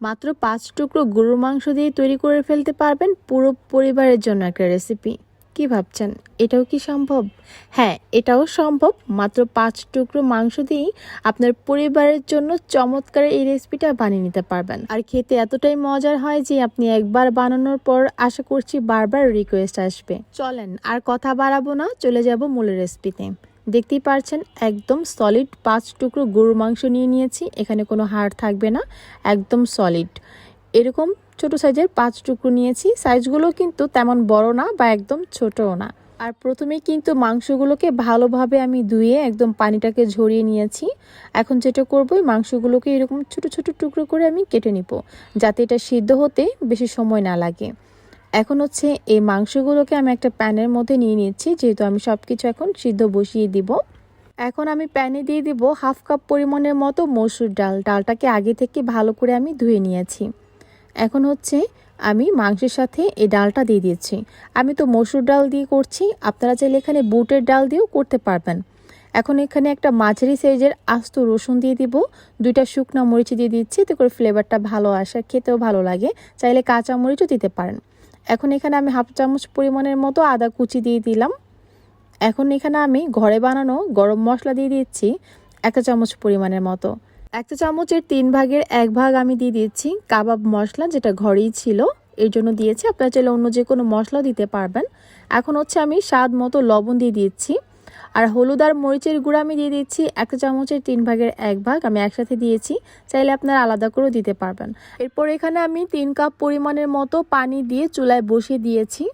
মাত্র পাঁচ টুকরো গরুর মাংস দিয়ে তৈরি করে ফেলতে পারবেন পুরো পরিবারের জন্য একটা রেসিপি কি ভাবছেন? এটাও কি সম্ভব? হ্যাঁ এটাও সম্ভব। মাত্র পাঁচ টুকরো মাংস দিয়েই আপনার পরিবারের জন্য চমৎকার এই রেসিপিটা বানিয়ে নিতে পারবেন। আর খেতে এতটাই মজার হয় যে আপনি একবার বানানোর পর আশা করছি বারবার রিকোয়েস্ট আসবে। চলেন, আর কথা বাড়াবো না, চলে যাব মূল রেসিপিতে দেখতেই পারছেন, একদম সলিড পাঁচ টুকরো গরুর মাংস নিয়ে নিয়েছি, এখানে কোনো হাড় থাকবে না, একদম সলিড এরকম ছোট সাইজের পাঁচ টুকরো নিয়েছি সাইজগুলো কিন্তু তেমন বড় না বা একদম ছোটও না। আর প্রথমেই কিন্তু মাংসগুলোকে ভালোভাবে আমি ধুয়ে একদম পানিটাকে ঝরিয়ে নিয়েছি। এখন যেটা করব, এই মাংসগুলোকে এরকম ছোট ছোট টুকরো করে আমি কেটে নিব, যাতে এটা সিদ্ধ হতে বেশি সময় না লাগে। এখন হচ্ছে এই মাংসগুলোকে আমি একটা প্যানের মধ্যে নিয়ে নিচ্ছি, যেহেতু আমি সব কিছু এখন সিদ্ধ বসিয়ে দিব। এখন আমি প্যানে দিয়ে দিব হাফ কাপ পরিমাণের মতো মসুর ডাল। ডালটাকে আগে থেকে ভালো করে আমি ধুয়ে নিয়েছি। এখন হচ্ছে আমি মাংসের সাথে এই ডালটা দিয়ে দিয়েছি আমি তো মসুর ডাল দিয়ে করছি, আপনারা চাইলে এখানে বুটের ডাল দিয়েও করতে পারবেন। এখন এখানে একটা মাঝারি সাইজের আস্ত রসুন দিয়ে দিব, দুইটা শুকনো মরিচ দিয়ে দিচ্ছি, এতে করে ফ্লেভারটা ভালো আসে, খেতেও ভালো লাগে। চাইলে কাঁচা মরিচও দিতে পারেন। এখন এখানে আমি হাফ চামচ পরিমাণের মতো আদা কুচি দিয়ে দিলাম। এখন এখানে আমি ঘরে বানানো গরম মশলা দিয়ে দিচ্ছি একটা চামচ পরিমাণের মতো। একটা চামচের তিন ভাগের এক ভাগ আমি দিয়ে দিচ্ছি কাবাব মশলা, যেটা ঘরেই ছিল। এর জন্য দিয়েছি। আপনারা চাইলে অন্য যে কোনো মশলা দিতে পারবেন। এখন হচ্ছে আমি স্বাদ মতো লবণ দিয়ে দিচ্ছি। আর হলুদ আর মরিচের গুঁড়া আমি দিয়ে দিচ্ছি একটা চামচের তিন ভাগের এক ভাগ, আমি একসাথে দিয়েছি, চাইলে আপনারা আলাদা করেও দিতে পারবেন। এরপর এখানে আমি তিন কাপ পরিমাণের মতো পানি দিয়ে চুলায় বসিয়ে দিয়েছি।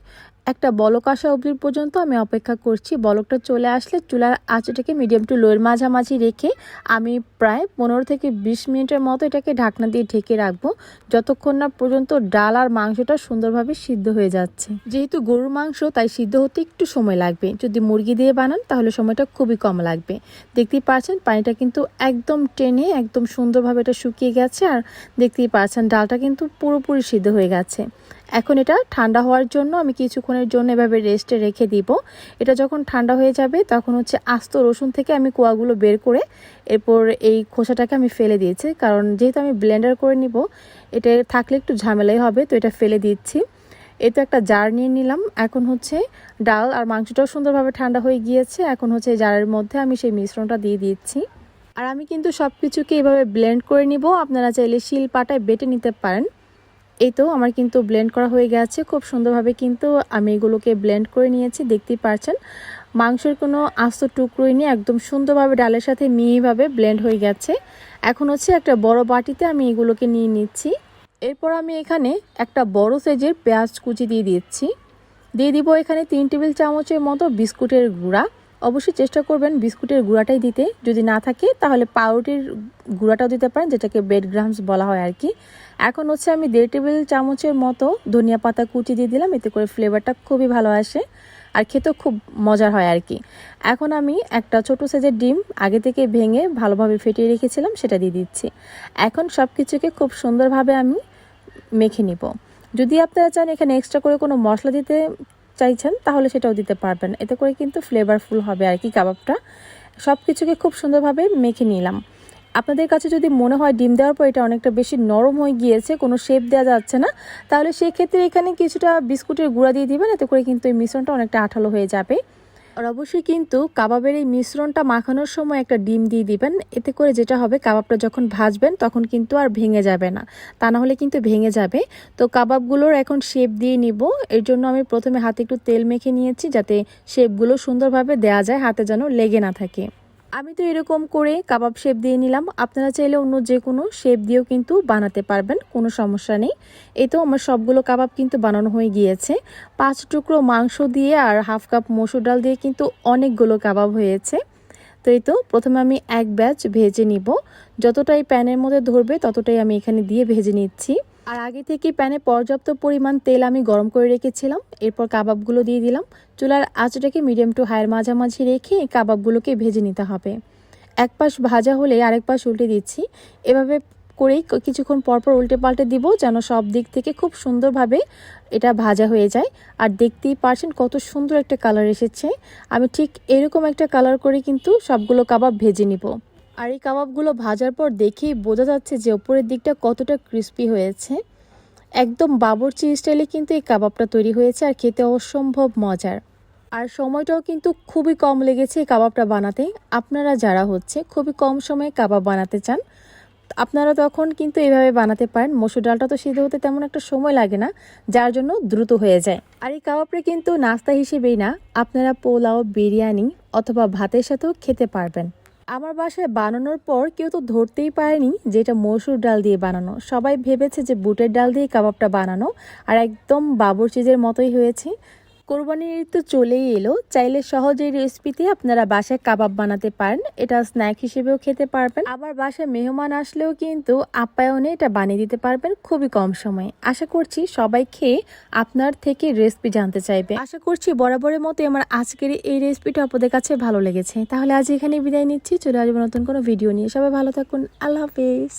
একটা বলক আসা অবধি পর্যন্ত আমি অপেক্ষা করছি। বলকটা চলে আসলে চুলার আঁচটাকে মিডিয়াম টু লোয়ের মাঝামাঝি রেখে আমি প্রায় পনেরো থেকে বিশ মিনিটের মতো এটাকে ঢাকনা দিয়ে ঢেকে রাখব। যতক্ষণ না পর্যন্ত ডাল আর মাংসটা সুন্দরভাবে সিদ্ধ হয়ে যাচ্ছে। যেহেতু গরুর মাংস, তাই সিদ্ধ হতে একটু সময় লাগবে। যদি মুরগি দিয়ে বানান, তাহলে সময়টা খুবই কম লাগবে। দেখতেই পাচ্ছেন, পানিটা কিন্তু একদম টেনে, একদম সুন্দরভাবে এটা শুকিয়ে গেছে। আর দেখতেই পাচ্ছেন, ডালটা কিন্তু পুরোপুরি সিদ্ধ হয়ে গেছে। এখন এটা ঠান্ডা হওয়ার জন্য আমি কিছুক্ষণের জন্য এভাবে রেস্টে রেখে দিব। এটা যখন ঠান্ডা হয়ে যাবে, তখন হচ্ছে আস্ত রসুন থেকে আমি কোয়াগুলো বের করে এরপর এই খোসাটাকে আমি ফেলে দিয়েছি। কারণ যেহেতু আমি ব্লেন্ডার করে নিব, এটা থাকলে একটু ঝামেলাই হবে, তো এটা ফেলে দিচ্ছি। এই তো একটা জার নিয়ে নিলাম। এখন হচ্ছে ডাল আর মাংসটাও সুন্দরভাবে ঠান্ডা হয়ে গিয়েছে। এখন হচ্ছে জারের মধ্যে আমি সেই মিশ্রণটা দিয়ে দিচ্ছি। আর আমি কিন্তু সব কিছুকে এভাবে ব্লেন্ড করে নিব। আপনারা চাইলে শিল পাটায় বেটে নিতে পারেন। এই তো আমার কিন্তু ব্লেন্ড করা হয়ে গেছে, খুব সুন্দরভাবে কিন্তু আমি এগুলোকে ব্লেন্ড করে নিয়েছি, দেখতেই পারছেন। মাংসের কোনো আস্ত টুকরোই নিয়ে একদম সুন্দরভাবে ডালের সাথে মিহিভাবে ব্লেন্ড হয়ে গেছে। এখন হচ্ছে একটা বড় বাটিতে আমি এগুলোকে নিয়ে নিচ্ছি। এরপর আমি এখানে একটা বড় সাইজের পেঁয়াজ কুচি দিয়ে দিচ্ছি। দিয়ে দিব এখানে তিন টেবিল চামচের মতো বিস্কুটের গুঁড়া। অবশ্যই চেষ্টা করবেন বিস্কুটের গুঁড়াটাই দিতে। যদি না থাকে, তাহলে পাউরুটির গুঁড়াটাও দিতে পারেন, যেটাকে বেড গ্রামস বলা হয় আর কি এখন হচ্ছে আমি দেড় টেবিল চামচের মতো ধনিয়া পাতা কুচি দিয়ে দিলাম, এতে করে ফ্লেভারটা খুবই ভালো আসে আর খেতেও খুব মজার হয় আর কি এখন আমি একটা ছোট সাইজের ডিম আগে থেকে ভেঙে ভালোভাবে ফেটিয়ে রেখেছিলাম, সেটা দিয়ে দিচ্ছি। এখন সব কিছুকে খুব সুন্দরভাবে আমি মেখে নিব। যদি আপনারা চান এখানে এক্সট্রা করে কোনো মশলা দিতে চাইছেন, তাহলে সেটাও দিতে পারবেন। এতে করে কিন্তু ফ্লেভারফুল হবে আর কি কাবাবটা। সব কিছুকে খুব সুন্দরভাবে মেখে নিলাম। আপনাদের কাছে যদি মনে হয় ডিম দেওয়ার পর এটা অনেকটা বেশি নরম হয়ে গিয়েছে, কোনো শেপ দেওয়া যাচ্ছে না, তাহলে সেক্ষেত্রে এখানে কিছুটা বিস্কুটের গুঁড়া দিয়ে দিবেন, এতে করে কিন্তু এই মিশ্রণটা অনেকটা আঠালো হয়ে যাবে। আর অবশ্যই কিন্তু কাবাবের এই মিশ্রণটা মাখানোর সময় একটা ডিম দিয়ে দিবেন। এতে করে যেটা হবে, কাবাবটা যখন ভাজবেন তখন কিন্তু আর ভেঙে যাবে না। তা না হলে কিন্তু ভেঙে যাবে। তো কাবাবগুলোর এখন শেপ দিয়ে নিব। এর জন্য আমি প্রথমে হাতে একটু তেল মেখে নিয়েছি যাতে শেপগুলো সুন্দরভাবে দেয়া যায়, হাতে যেন লেগে না থাকে। আমি তো এরকম করে কাবাব শেপ দিয়ে নিলাম। আপনারা চাইলে অন্য যে কোনো শেপ দিয়েও কিন্তু বানাতে পারবেন, কোনো সমস্যা নেই। এই তো আমার সবগুলো কাবাব কিন্তু বানানো হয়ে গিয়েছে। পাঁচ টুকরো মাংস দিয়ে আর হাফ কাপ মসুর ডাল দিয়ে কিন্তু অনেকগুলো কাবাব হয়েছে। তো এই তো প্রথমে আমি এক ব্যাচ ভেজে নিব। যতটাই প্যানের মধ্যে ধরবে ততটাই আমি এখানে দিয়ে ভেজে নিচ্ছি। আর আগে থেকে প্যানে পর্যাপ্ত পরিমাণ তেল আমি গরম করে রেখেছিলাম। এরপর কাবাবগুলো দিয়ে দিলাম। চুলার আঁচটাকে মিডিয়াম টু হায়ার মাঝামাঝি রেখে কাবাবগুলোকে ভেজে নিতে হবে। এক পাশ ভাজা হলে আরেক পাশ উল্টে দিচ্ছি। এভাবে করেই কিছুক্ষণ পরপর উল্টে পাল্টে দিব যেন সব দিক থেকে খুব সুন্দরভাবে এটা ভাজা হয়ে যায়। আর দেখতেই পারছেন কত সুন্দর একটা কালার এসেছে। আমি ঠিক এরকম একটা কালার করে কিন্তু সবগুলো কাবাব ভেজে নিব। আর এই কাবাবগুলো ভাজার পর দেখেই বোঝা যাচ্ছে যে ওপরের দিকটা কতটা ক্রিস্পি হয়েছে। একদম বাবরচি স্টাইলে কিন্তু এই কাবাবটা তৈরি হয়েছে আর খেতে অসম্ভব মজার। আর সময়টাও কিন্তু খুবই কম লেগেছে এই কাবাবটা বানাতে। আপনারা যারা হচ্ছে খুবই কম সময়ে কাবাব বানাতে চান, আপনারা তখন কিন্তু এইভাবে বানাতে পারেন। মসুর ডালটা তো সিদ্ধ হতে তেমন একটা সময় লাগে না, যার জন্য দ্রুত হয়ে যায়। আর এই কাবাবটা কিন্তু নাস্তা হিসেবেই না, আপনারা পোলাও, বিরিয়ানি অথবা ভাতের সাথেও খেতে পারবেন। আমার বাসায় বানানোর পর কেউ তো ধরতেই পারেনি যে এটা মসুর ডাল দিয়ে বানানো। সবাই ভেবেছে যে বুটের ডাল দিয়ে কাবাবটা বানানো, আর একদম বাবর চিজের মতোই হয়েছে। কোরবানির ঈদ তো চলেই এলো। চাইলে সহজেই রেসিপিতে আপনারা বাসায় কাবাব বানাতে পারেন। এটা স্ন্যাক হিসেবেও খেতে পারবেন। আবার বাসায় মেহমান আসলেও কিন্তু আপ্যায়নে এটা বানিয়ে দিতে পারবেন খুবই কম সময়ে। আশা করছি সবাই খেয়ে আপনার থেকে রেসিপি জানতে চাইবে। আশা করছি বরাবরের মতো আমার আজকের এই রেসিপিটা আপনাদের কাছে ভালো লেগেছে। তাহলে আজ এখানে বিদায় নিচ্ছি। চলে আসব নতুন কোনো ভিডিও নিয়ে। সবাই ভালো থাকুন। আল্লাহ হাফেজ।